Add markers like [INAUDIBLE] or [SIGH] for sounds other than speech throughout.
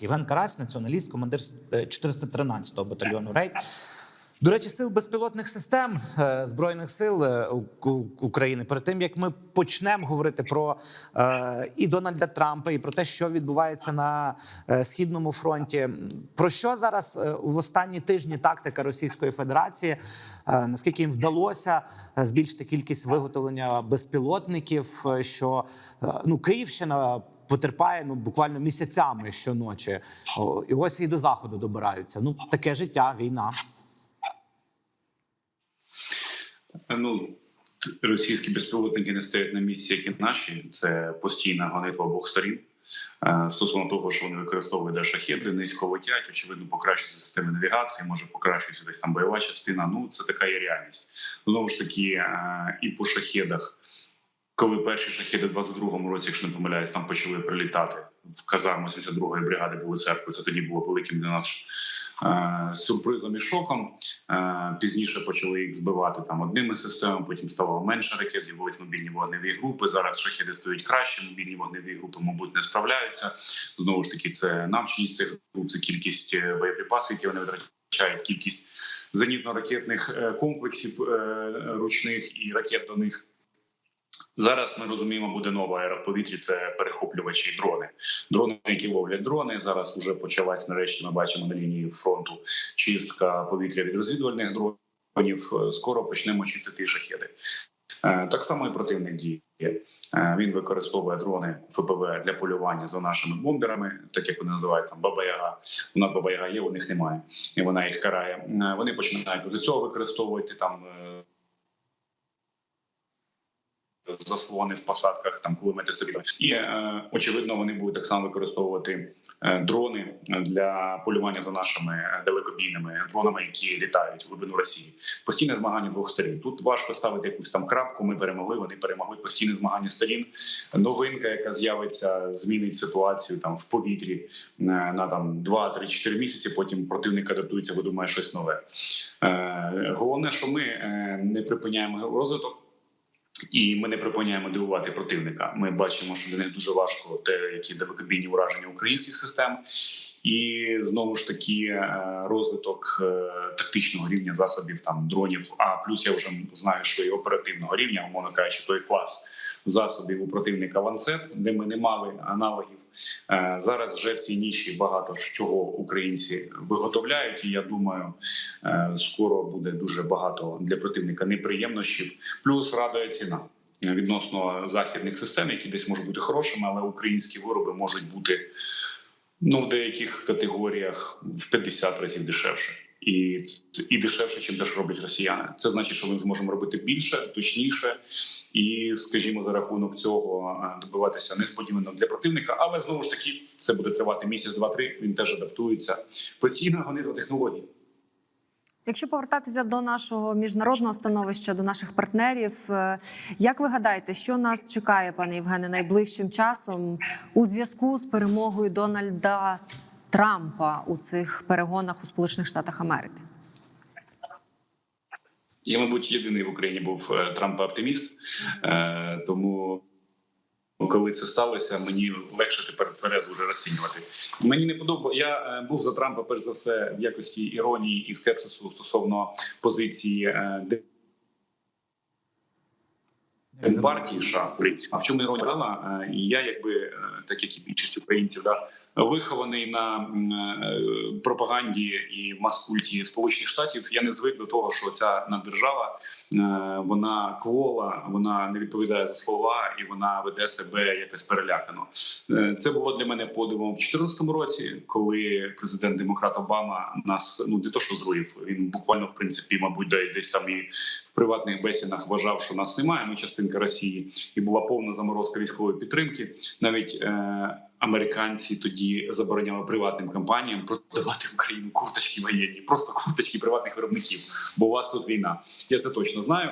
Євген Карась, націоналіст, командир е, 413-го батальйону Рейд. До речі, сил безпілотних систем е, збройних сил е, України. Перед тим як ми почнемо говорити про е, і Дональда Трампа, і про те, що відбувається на е, східному фронті. Про що зараз е, в останні тижні тактика Російської Федерації? Е, Наскільки їм вдалося е, збільшити кількість виготовлення безпілотників? е, Що е, ну Київщина потерпає ну буквально місяцями щоночі. І ось і до заходу добираються. Ну таке життя, війна. Ну російські безпілотники не стоять на місці, як і наші. Це постійна гонитва обох сторін. Е, Стосовно того, що вони використовують шахеди, низько летять, очевидно, покращується системи навігації, може покращується десь там бойова частина. Ну це така є реальність. Знову ж таки, е, і по шахедах, коли перші шахеди в 22-му році, якщо не помиляюсь, там почали прилітати в казарму 72-ї бригади були церкви. Це тоді було великим для нас е, сюрпризом і шоком. Е, Пізніше почали їх збивати там одними системами, потім ставало менше ракет, з'явились мобільні вогневі групи. Зараз шахіди стають краще. Мобільні вогневі групи, мабуть, не справляються. Знову ж таки, це навченість цих груп, це кількість е, боєприпасів, які вони витрачають, кількість зенітно-ракетних комплексів ручних і ракет до них. Зараз ми розуміємо, буде нова ера в повітрі. Це перехоплювачі і дрони. Дрони, які ловлять дрони. Зараз вже почалась нарешті. Ми бачимо на лінії фронту чистка повітря від розвідувальних дронів. Скоро почнемо чистити шахеди. Е, Так само і противник діє. Е, Він використовує дрони ФПВ для полювання за нашими бомберами, так як вони називають там Баба-Яга. У нас Баба-Яга є, у них немає, і вона їх карає. Е, Вони починають до цього використовувати там. Заслони в посадках, там кулемети стабільні. І е, очевидно, вони будуть так само використовувати е, дрони для полювання за нашими далекобійними дронами, які літають в глибину Росії. Постійне змагання двох сторін. Тут важко ставити якусь там крапку. Ми перемогли. Вони перемогли постійне змагання сторін. Новинка, яка з'явиться, змінить ситуацію там в повітрі е, на там 2, 3, 4 місяці. Потім противник адаптується, видумає щось нове. Головне, що ми не припиняємо розвиток. І ми не припиняємо дивувати противника. Ми бачимо, що для них дуже важко те, які далекобійні ураження українських систем, і знову ж таки е, розвиток е, тактичного рівня засобів там дронів. А плюс я вже знаю, що і оперативного рівня, умовно кажучи, той клас засобів у противника ланцет, де ми не мали аналогів. Е, Зараз вже в цій ніші багато чого українці виготовляють. І я думаю, е, скоро буде дуже багато для противника неприємнощів. Плюс радує ціна відносно західних систем, які десь можуть бути хорошими, але українські вироби можуть бути ну в деяких категоріях в 50 разів дешевше. І і дешевше, чим те, що роблять росіяни. Це значить, що ми зможемо робити більше, точніше, і, скажімо, за рахунок цього е, добиватися несподівано для противника. Але знову ж таки, це буде тривати місяць, два-три. Він теж адаптується. Постійно гонитва технологій. Якщо повертатися до нашого міжнародного становища, до наших партнерів, е, як ви гадаєте, що нас чекає, пане Євгене, найближчим часом у зв'язку з перемогою Дональда Трампа у цих перегонах у Сполучених Штатах Америки? Я, мабуть, єдиний в Україні був е, Трампа-оптиміст, Е, тому коли це сталося, мені легше тепер тверезо вже розцінювати. Мені не подобало. Я е, був за Трампа, перш за все, в якості іронії і скепсису стосовно позиції е, де- партії США. А в чому іронія брала? Е, І я, якби е, так як і більшість українців, да вихований на е, пропаганді і маскульті Сполучених Штатів. Я не звик до того, що ця наддержава е, вона квола, вона не відповідає за слова і вона веде себе якось перелякано. Це було для мене подивом в 2014 році, коли президент демократ Обама нас ну не то, що злив. Він буквально в принципі, мабуть, де- десь там і приватних бесідах вважав, що нас немає. Ми частинка Росії, і була повна заморозка військової підтримки. Навіть е, американці тоді забороняли приватним компаніям продавати в Україну курточки воєнні, просто курточки приватних виробників. Бо у вас тут війна. Я це точно знаю.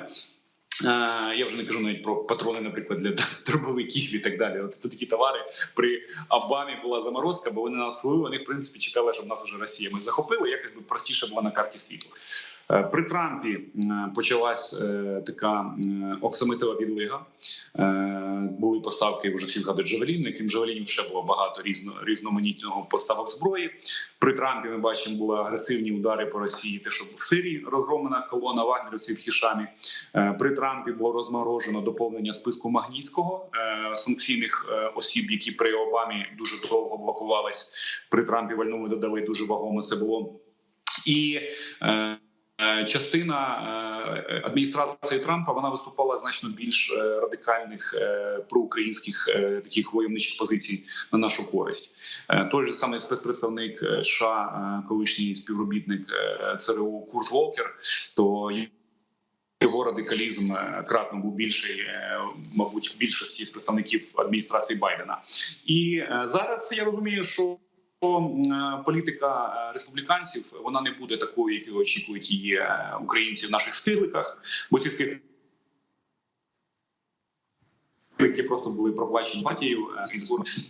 Е, Я вже не кажу навіть про патрони, наприклад, для [LAUGHS] дробовиків і так далі. От такі товари при Обамі була заморозка, бо вони нас слили. Вони в принципі чекали, щоб нас уже Росія ми захопили. Якось би простіше було на карті світу. Е, При Трампі почалась е, така оксамитова відлига. Е, Були поставки вже всі згадують Джавелін, крім Джавелінів ще було багато різно, різноманітного поставок зброї. При Трампі ми бачимо були агресивні удари по Росії. Те, що в Сирії розгромлена колона вагнерівців Хішамі. Е, При Трампі було розморожено доповнення списку Магнітського е, санкційних е, осіб, які при Обамі дуже довго блокувались. При Трампі вальному додали дуже вагомо це було. І е, е, частина е, адміністрації Трампа вона виступала значно більш е, радикальних е, проукраїнських е, таких войовничих позицій на нашу користь. Е, Той же самий спецпредставник е, США, е, колишній співробітник е, ЦРУ Курт Волкер, то його радикалізм е, кратно був більший, е, мабуть, в більшості з представників адміністрації Байдена. І е, зараз я розумію, що е, політика е, республіканців вона не буде такою, якою очікують її е, українці в наших стиликах, бо ці стилики просто були проплачені партією е,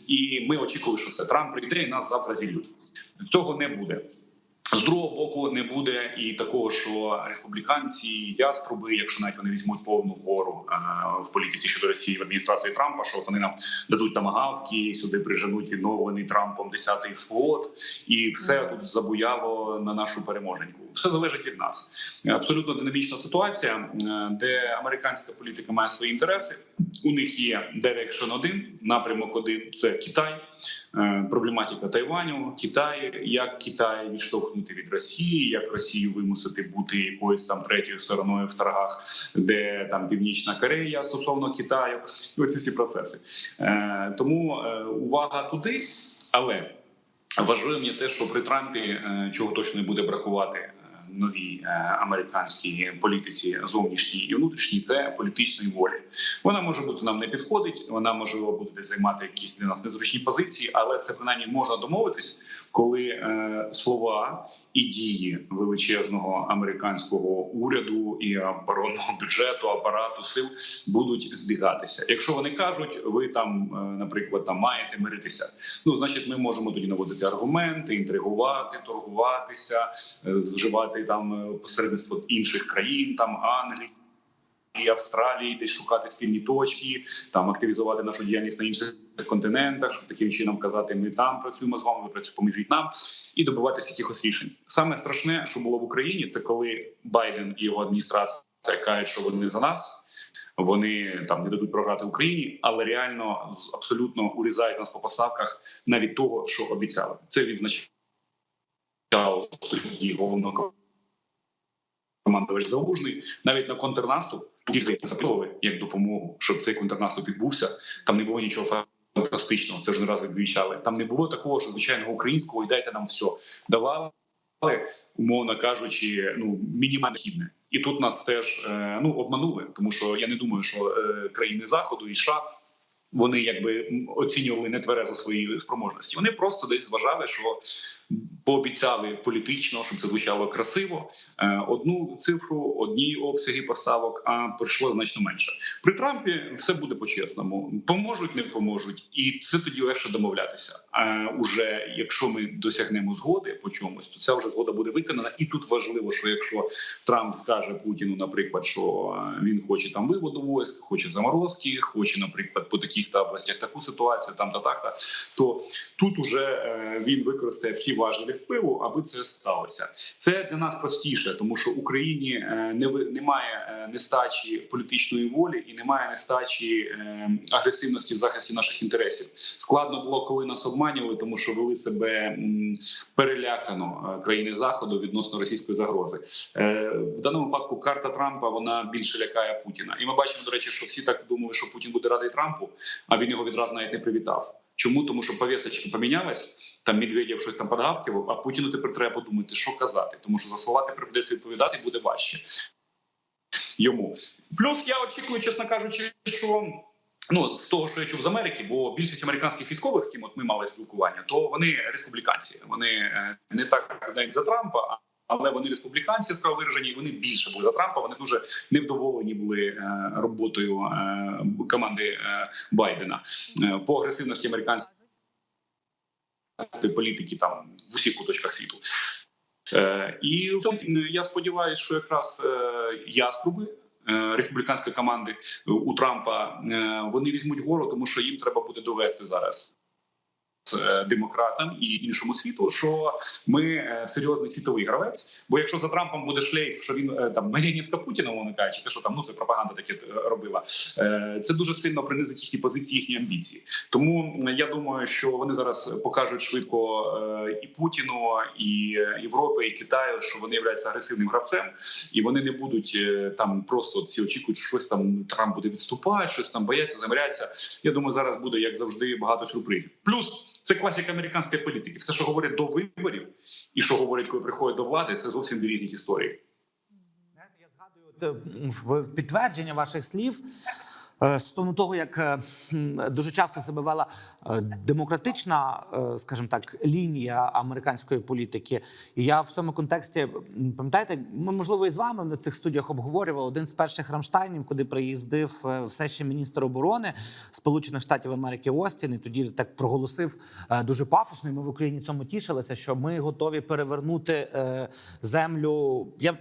і ми очікували, що це Трамп прийде і нас завтра зілють. Цього не буде. З другого боку, не буде і такого, що республіканці, яструби, якщо навіть вони візьмуть повну гору е, в політиці щодо Росії в адміністрації Трампа, що от вони нам дадуть тамагавки, сюди приженуть відновлений Трампом 10-й флот, і все тут забуяло на нашу переможеньку. Все залежить від нас. Абсолютно динамічна ситуація, е, де американська політика має свої інтереси. У них є Direction 1, напрямок 1 – це Китай, е, проблематика Тайваню, Китай, як Китай відштовхнути від Росії, як Росію вимусити бути якоюсь там третьою стороною в торгах, де там Північна Корея стосовно Китаю, і оці всі процеси. Е, Тому е, увага туди, але важливо мені те, що при Трампі чого точно не буде бракувати. Новій е, американській політиці зовнішній і внутрішній це політичної волі. Вона може бути нам не підходить. Вона можливо буде займати якісь для нас незручні позиції, але це принаймні можна домовитись, коли е, слова і дії величезного американського уряду і оборонного бюджету, апарату сил будуть збігатися. Якщо вони кажуть, ви там, е, наприклад, там маєте миритися, ну значить, ми можемо тоді наводити аргументи, інтригувати, торгуватися, вживати там е, посередництво інших країн, там Англії. І Австралії, десь шукати спільні точки, там активізувати нашу діяльність на інших континентах, щоб таким чином казати, ми там працюємо з вами, ви працюєте, поможіть нам і добиватися якихось рішень. Саме страшне, що було в Україні, це коли Байден і його адміністрація кажуть, що вони за нас. Вони там не дадуть програти Україні, але реально абсолютно урізають нас по поставках навіть того, що обіцяли. Це відзначав тоді головного командувач Залужний. Навіть на контрнаступ тоді запитували як допомогу, щоб цей контрнаступ відбувся. Там не було нічого фантастичного. Це ж не раз відвічали. Там не було такого, що звичайного українського і дайте нам все. Давали, умовно кажучи, ну мінімально хідне. І тут нас теж е, ну обманули, тому що я не думаю, що е, країни заходу і США. Вони якби оцінювали нетверезо свої спроможності. Вони просто десь зважали, що пообіцяли політично, щоб це звучало красиво. е, Одну цифру, одні обсяги поставок, а прийшло значно менше. При Трампі все буде по-чесному. Поможуть, не поможуть, і це тоді легше домовлятися. А уже якщо ми досягнемо згоди по чомусь, то ця вже згода буде виконана. І тут важливо, що якщо Трамп скаже Путіну, наприклад, що е, він хоче там виводу войск, хоче заморозки, хоче, наприклад, по таких та областях таку ситуацію, там та так, та то тут уже е, він використає всі важелі впливу, аби це сталося. Це для нас простіше, тому що Україні е, не немає е, нестачі політичної волі і немає нестачі агресивності в захисті наших інтересів. Складно було, коли нас обманювали, тому що вели себе перелякано країни заходу відносно російської загрози. В даному випадку карта Трампа вона більше лякає Путіна. І ми бачимо, до речі, що всі так думали, що Путін буде радий Трампу, а він його відразу навіть не привітав. Чому тому, що повісточки помінялись, там Медведєв щось там подгавкивав, а Путіну тепер треба подумати, що казати, тому що за слова тепер придеться відповідати буде важче йому. Плюс я очікую, чесно кажучи, що. Ну, з того, що я чув з Америки, бо більшість американських військових, з ким от ми мали спілкування, то вони республіканці. Вони е, не так знають за Трампа, але вони республіканці справа виражені. і Вони більше були за Трампа. Вони дуже невдоволені були е, роботою е, команди е, Байдена по агресивності американської політики там в усіх куточках світу. Е, І я сподіваюся, що якраз яструби. Республіканської команди у Трампа вони візьмуть гору, тому що їм треба буде довести зараз демократам і іншому світу, що ми е, серйозний світовий гравець. Бо якщо за Трампом буде шлейф, що він е, там маріонетка Путіна, мовно кажучи, те, що там ну це пропаганда таке е, робила. е, Це дуже сильно принизить їхні позиції, їхні амбіції. Тому е, я думаю, що вони зараз покажуть швидко е, і Путіну, і е, Європі, і Китаю, що вони являються агресивним гравцем, і вони не будуть е, там просто всі очікують, що щось там Трамп буде відступати, щось там бояться, замиряться. Я думаю, зараз буде як завжди багато сюрпризів. Плюс це класика американської політики. Все, що говорять до виборів, і що говорять, коли приходять до влади, це зовсім різні історії. Я згадую е, в підтвердження ваших слів. Е, Стосовно того, як е, дуже часто себе вела е, демократична, скажімо так, лінія американської політики, і я в цьому контексті пам'ятаєте, ми можливо і з вами на цих студіях обговорювали один з перших рамштайнів, куди приїздив все ще міністр оборони Сполучених Штатів Америки Остін, і тоді так проголосив дуже пафосно. І ми в Україні цьому тішилися, що ми готові перевернути землю. Я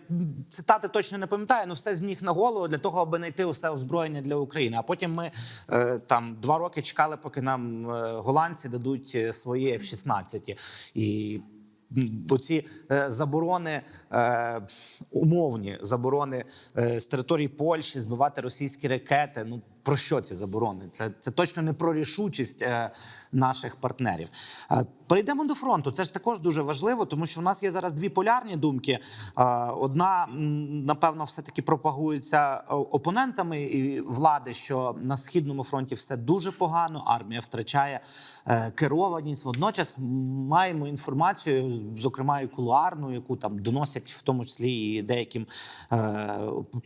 цитати точно не пам'ятаю, але все з ніг на голову для того, аби знайти усе озброєння для України. А потім ми е, там два роки чекали, поки нам е, голландці дадуть е, свої F-16. І Бо оці е, заборони умовні заборони з території Польщі збивати російські ракети. Ну про що ці заборони? Це, це точно не про рішучість е, наших партнерів. Е, перейдемо до фронту. Це ж також дуже важливо, тому що в нас є зараз дві полярні думки. Е, одна напевно, все таки пропагується е, опонентами і влади, що на східному фронті все дуже погано. Армія втрачає е, керованість. Водночас маємо інформацію, зокрема і кулуарну, яку там доносять в тому числі і деяким е,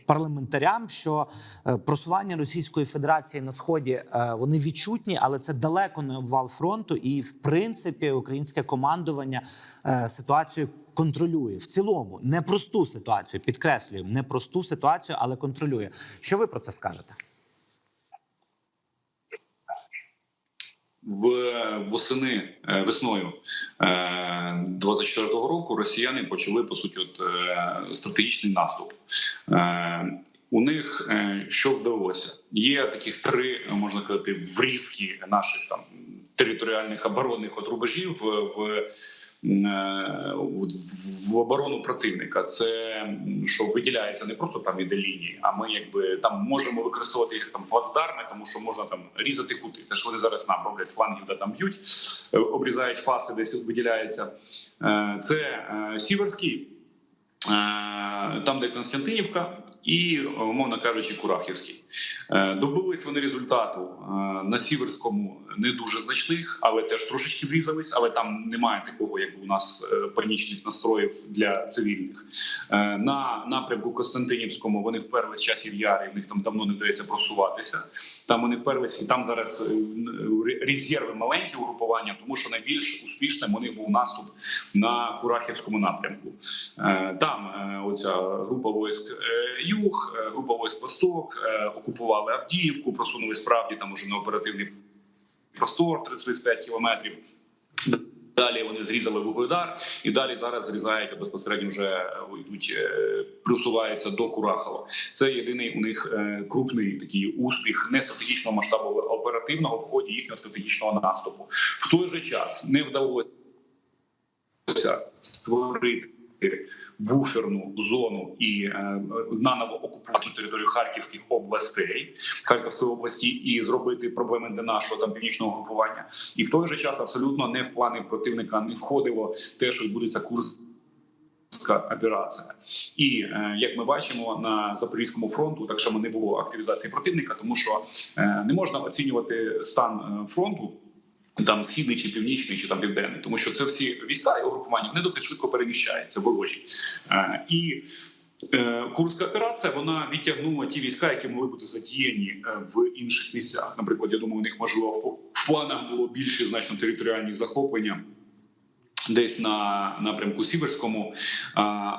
парламентарям, що е, просування Російської Федерації на сході е, вони відчутні, але це далеко не обвал фронту. І в принципі українське командування е, ситуацію контролює в цілому непросту ситуацію. Підкреслюємо непросту ситуацію, але контролює. Що ви про це скажете? В восени е, весною е, 24-го року росіяни почали по суті от стратегічний наступ. Е, У них е, що вдалося? Є таких три можна сказати врізки наших там територіальних оборонних от рубежів в. в е, в оборону противника це що виділяється не просто там іде лінії, а ми якби там можемо використовувати їх там плацдарми, тому що можна там різати кути. Те, що вони зараз нам роблять флангів, де там б'ють, е, обрізають фаси, десь виділяється. Е, Це е, Сіверський, е, там, де Константинівка, і умовно кажучи, Курахівський. Е, Добились вони результату е, на Сіверському не дуже значних, але теж трошечки врізались. Але там немає такого, як у нас е, панічних настроїв для цивільних. Е, На напрямку Константинівському вони вперлись часів яри. В них там давно не вдається просуватися. Там вони вперлись, і там зараз е, резерви маленькі угрупування, тому що найбільш успішним у них був наступ на Курахівському напрямку. Там е, оця група войск е, Юг, е, група войск Восток окупували Авдіївку, просунули справді там уже на оперативний простор 35 кілометрів. Далі вони зрізали вугледар, і далі зараз зрізають безпосередньо вже йдуть, просуваються до Курахова. Це єдиний у них крупний такий успіх не стратегічного масштабу, оперативного в ході їхнього стратегічного наступу. В той же час не вдалося створити буферну зону і е, наново окупувати територію Харківських областей, Харківської області, і зробити проблеми для нашого там північного групування. І в той же час абсолютно не в плани противника не входило те, що відбудеться курс. Операція, і е, як ми бачимо на запорізькому фронту, так само не було активізації противника, тому що е, не можна оцінювати стан е, фронту там східний чи північний, чи там південний, тому що це всі війська і угрупування вони досить швидко переміщаються ворожі. Е, і е, Курська операція вона відтягнула ті війська, які могли бути задіяні е, в інших місцях. Наприклад, я думаю, у них можливо в- в планах було більше значно територіальні захоплення. Десь на напрямку Сіверському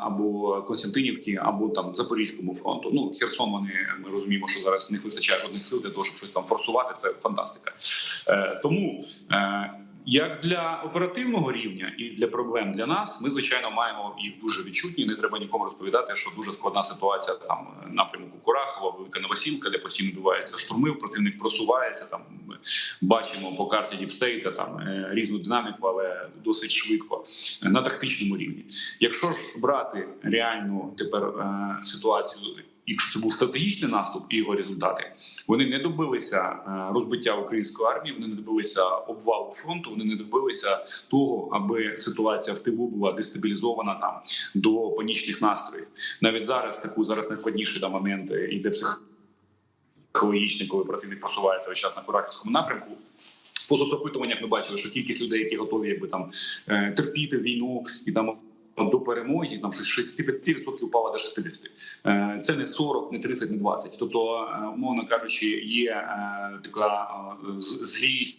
або Константинівки, або там Запорізькому фронту. Ну Херсон. Вони ми розуміємо, що зараз не вистачає жодних сил для того, щоб щось там форсувати. Це фантастика. Е, тому е, Як для оперативного рівня і для проблем для нас, ми звичайно маємо їх дуже відчутні. Не треба нікому розповідати, що дуже складна ситуація там е, напрямку Курахова, Велика Новосілка, де постійно відбуваються штурми. Противник просувається. Там ми бачимо по карті Діпстейта там е, різну динаміку, але досить швидко е, на тактичному рівні. Якщо ж брати реальну тепер ситуацію, якщо це був стратегічний наступ і його результати, вони не добилися е, розбиття української армії, вони не добилися обвалу фронту, вони не добилися того, аби ситуація в тилу була дестабілізована там до панічних настроїв. Навіть зараз таку зараз найскладніший там момент е, іде психологічний, коли противник просувається весь час на Курахівському напрямку. По соцопитуваннях ми бачили, що кількість людей, які готові якби там е, терпіти війну і там до перемоги, там щось 65% упало до 60%. Е, Це не 40, не 30, не 20. Тобто, е, умовно кажучи, є е, така злість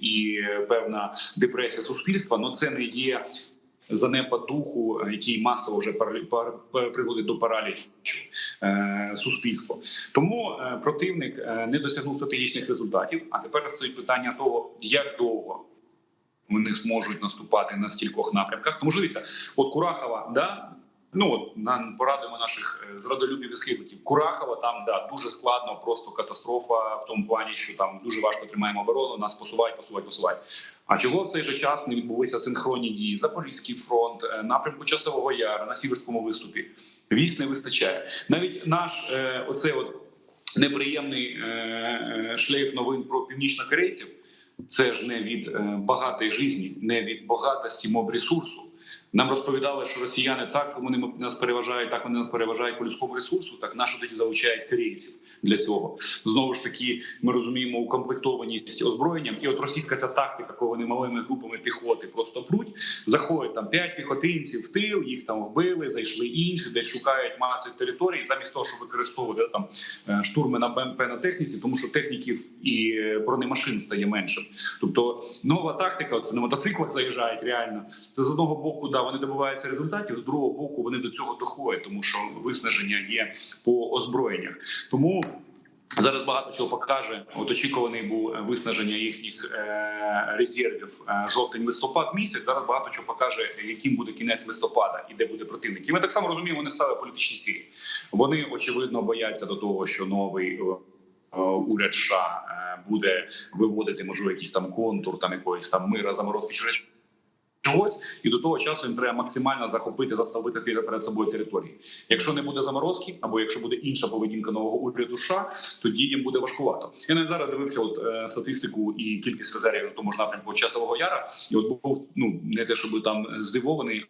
і певна депресія суспільства, але це не є занепад духу, який масово вже приводить до паралічу суспільства. Тому противник не досягнув стратегічних результатів. А тепер стоїть питання того, як довго вони зможуть наступати на стількох напрямках. Тому що дивіться, от Курахова, да. Ну от на порадуємо наших е, зрадолюбів і. Курахова там да дуже складно, просто катастрофа в тому плані, що там дуже важко тримаємо оборону. Нас посувають, посувають, посувають. А чого в цей же час не відбулися синхронні дії? Запорізький фронт, е, напрямку часового яру на сіверському виступі. Військ не вистачає. Навіть наш е, оцей от неприємний е, е, шлейф новин про північнокорейців. Це ж не від е, багатої житті, не від багатості моб ресурсу. Нам розповідали, що росіяни так вони нас переважають, так вони нас переважають по людському ресурсу. Так наші тоді залучають корейців для цього. Знову ж таки, ми розуміємо укомплектованість озброєнням, і от російська ця тактика, коли вони малими групами піхоти просто пруть, заходять там п'ять піхотинців в тил, їх там вбили, зайшли інші, десь шукають масові території, замість того, щоб використовувати там е, штурми на БМП на техніці, тому що техніків і е, бронемашин стає менше. Тобто нова тактика, це на мотоциклах заїжджають реально. Це з одного боку, да, вони добиваються результатів, з другого боку, вони до цього доходять, тому що виснаження є по озброєннях. Тому зараз багато чого покаже. От очікуваний був е, виснаження їхніх е, резервів е, жовтень листопад місяць. Зараз багато чого покаже, яким буде кінець листопада і де буде противник. І ми так само розуміємо, вони стали політичні цілі. Вони очевидно бояться до того, що новий. Уряд США буде виводити можливо якийсь там контур, там якоїсь там мира, заморозки чи речі чогось, і до того часу їм треба максимально захопити, заставити перед собою території. Якщо не буде заморозки, або якщо буде інша поведінка нового уряду США, тоді їм буде важкувато. Я навіть зараз дивився от е, статистику і кількість резервів на тому ж напрямку часового яра, і от був ну не те, щоб там здивований.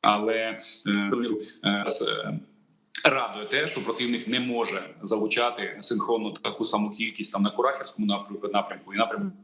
Але е, е, е, радує те, що противник не може залучати синхронно таку саму кількість там на Курахівському напрямку напрямку і напрямку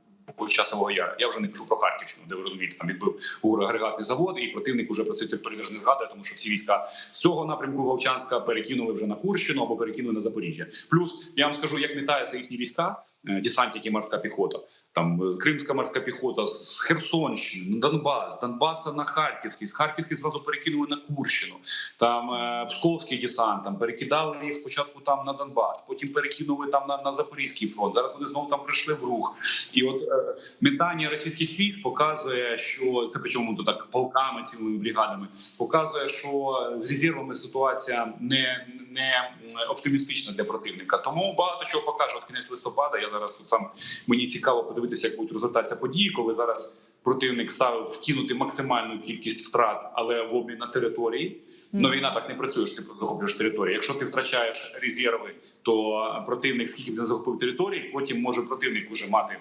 часового яру. Я вже не кажу про Харківщину, де ви розумієте, там відбив ГУР агрегатний завод, і противник уже про ці територію не згадує, тому що всі війська з цього напрямку Вовчанська перекинули вже на Курщину або перекинули на Запоріжжя. Плюс я вам скажу, як метаються їхні війська, десантники, морська піхота, там е, Кримська морська піхота з Херсонщини, Донбас, з Донбаса на Харківський, з Харківський зразу перекинули на Курщину. Там е, Псковський десант, там перекидали їх спочатку там на Донбас, потім перекинули там на, на Запорізький фронт. Зараз вони знову там прийшли в рух. І от е, метання російських військ показує, що це причому то так полками, цілими бригадами, показує, що з резервами ситуація не, не оптимістична для противника. Тому багато чого покаже от кінець листопада. Я зараз от сам мені цікаво подивитися, як будуть розгортатися події, коли зараз. Противник ставив вкинути максимальну кількість втрат, але в обмін на території. Ну війна так не працює, що ти захоплюєш територію. Якщо ти втрачаєш резерви, то противник скільки б не захопив території, потім може противник уже мати.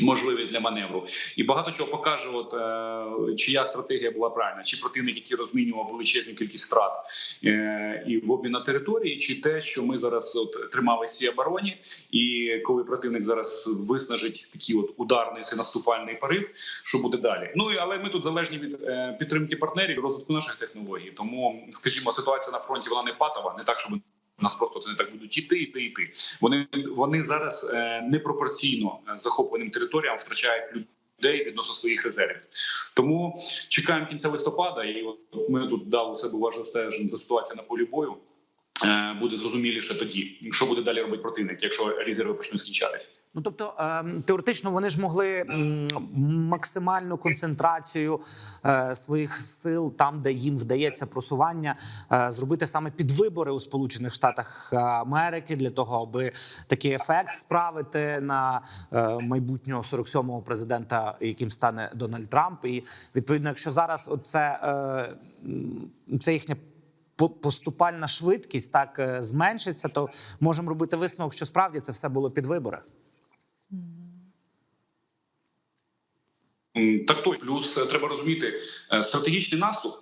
Можливі для маневру, і багато чого покаже, от е, чия стратегія була правильна, чи противник, який розмінював величезну кількість втрат е, і в обмін на території, чи те, що ми зараз от тримали всі обороні, і коли противник зараз виснажить такий от ударний цей наступальний порив, що буде далі? Ну але ми тут залежні від е, підтримки партнерів, розвитку наших технологій. Тому, скажімо, ситуація на фронті вона не патова, не так, щоб нас просто це так будуть іти, іти, іти. Вони вони зараз е, непропорційно е, захопленим територіям втрачають людей відносно своїх резервів. Тому чекаємо кінця листопада, і от ми тут дали у себе уважно стежимо за ситуацію на полі бою. Е, буде зрозуміліше тоді, що буде далі робити противник, якщо резерви почнуть скінчатися. Ну тобто ем, теоретично вони ж могли максимальну концентрацію е, своїх сил там, де їм вдається просування, е, зробити саме під вибори у Сполучених Штатах Америки для того, аби такий ефект справити на е, майбутнього 47-го президента, яким стане Дональд Трамп. І відповідно, якщо зараз оце е, це їхня поступальна швидкість так е, зменшиться, то можемо робити висновок, що справді це все було під вибори. Так той плюс е, треба розуміти, е, стратегічний наступ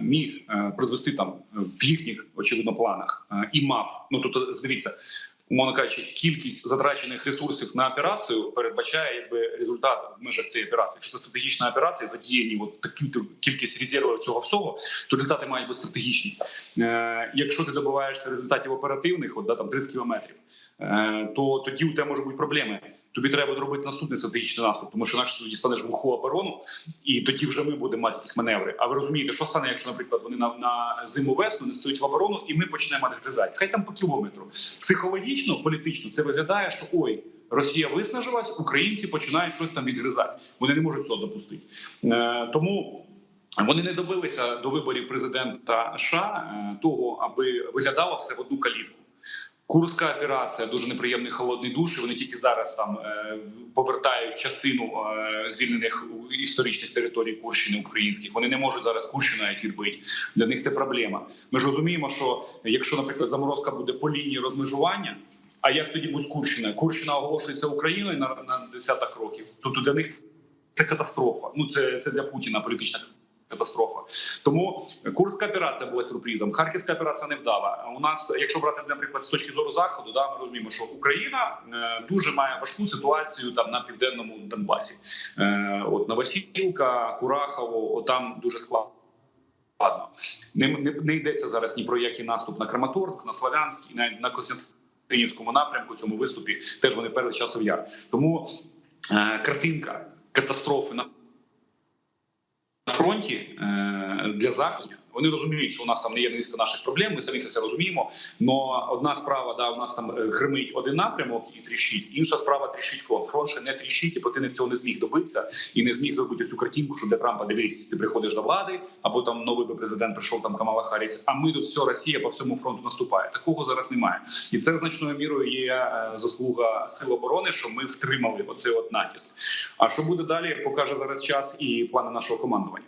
міг призвести там в їхніх очевидно планах і мав. Ну тобто, дивіться, умовно кажучи, кількість затрачених ресурсів на операцію передбачає якби результат в межах цієї операції. Якщо це стратегічна операція, задіяні от таку кількість резервів цього всього, то результати мають бути стратегічні. Е, Якщо ти добиваєшся результатів оперативних, от да там 30 кілометрів. Е, То тоді у тебе можуть бути проблеми. Тобі треба буде робити наступний стратегічний наступ, тому що інакше тоді станеш глуху оборону, і тоді вже ми будемо мати якісь маневри. А ви розумієте, що стане, якщо, наприклад, вони на, на зиму весну не стоять в оборону, і ми почнемо відгризати. Хай там по кілометру. Психологічно, політично це виглядає, що ой. Росія виснажилась, українці починають щось там відгризати. Вони не можуть цього допустити. Е, тому вони не добилися до виборів президента США е, того, аби виглядало все в одну калітку. Курська операція дуже неприємний холодний душ. і Вони тільки зараз там е, повертають частину е, звільнених історичних територій Курщини українських. Вони не можуть зараз Курщину як відбити. Для них це проблема. Ми ж розуміємо, що якщо, наприклад, заморозка буде по лінії розмежування. А як тоді буде Курщина? Курщина оголошується Україною на, на десяток років. Тобто для них це катастрофа. Ну це, це для Путіна політична. Тому Курська операція була сюрпризом. Харківська операція не вдала. У нас, якщо брати, наприклад, з точки зору заходу, да, ми розуміємо, що Україна е, дуже має важку ситуацію там на південному Донбасі. Е, от Новосілка, Курахово, от там дуже складно. Ладно, не, не, не йдеться зараз ні про який наступ на Краматорськ, на Славянськ і навіть на Костянтинівському напрямку. Цьому виступі теж вони перли часов яр. Тому е, картинка катастрофи на фронті е, для заходу. Вони розуміють, що у нас там не є низка наших проблем. Ми самі це розуміємо. Но одна справа, да, у нас там е, гримить один напрямок і тріщить. Інша справа тріщить фронт. Фронт ще не тріщить, і противник цього не зміг добитися і не зміг зробити цю картинку, що для Трампа дивись, ти приходиш до влади, або там новий би президент прийшов там Камала Харріс, А ми тут все Росія по всьому фронту наступає. Такого зараз немає, і це значною мірою є е, заслуга сил оборони, що ми втримали оцей от натиск. А що буде далі, покаже зараз час і плани нашого командування.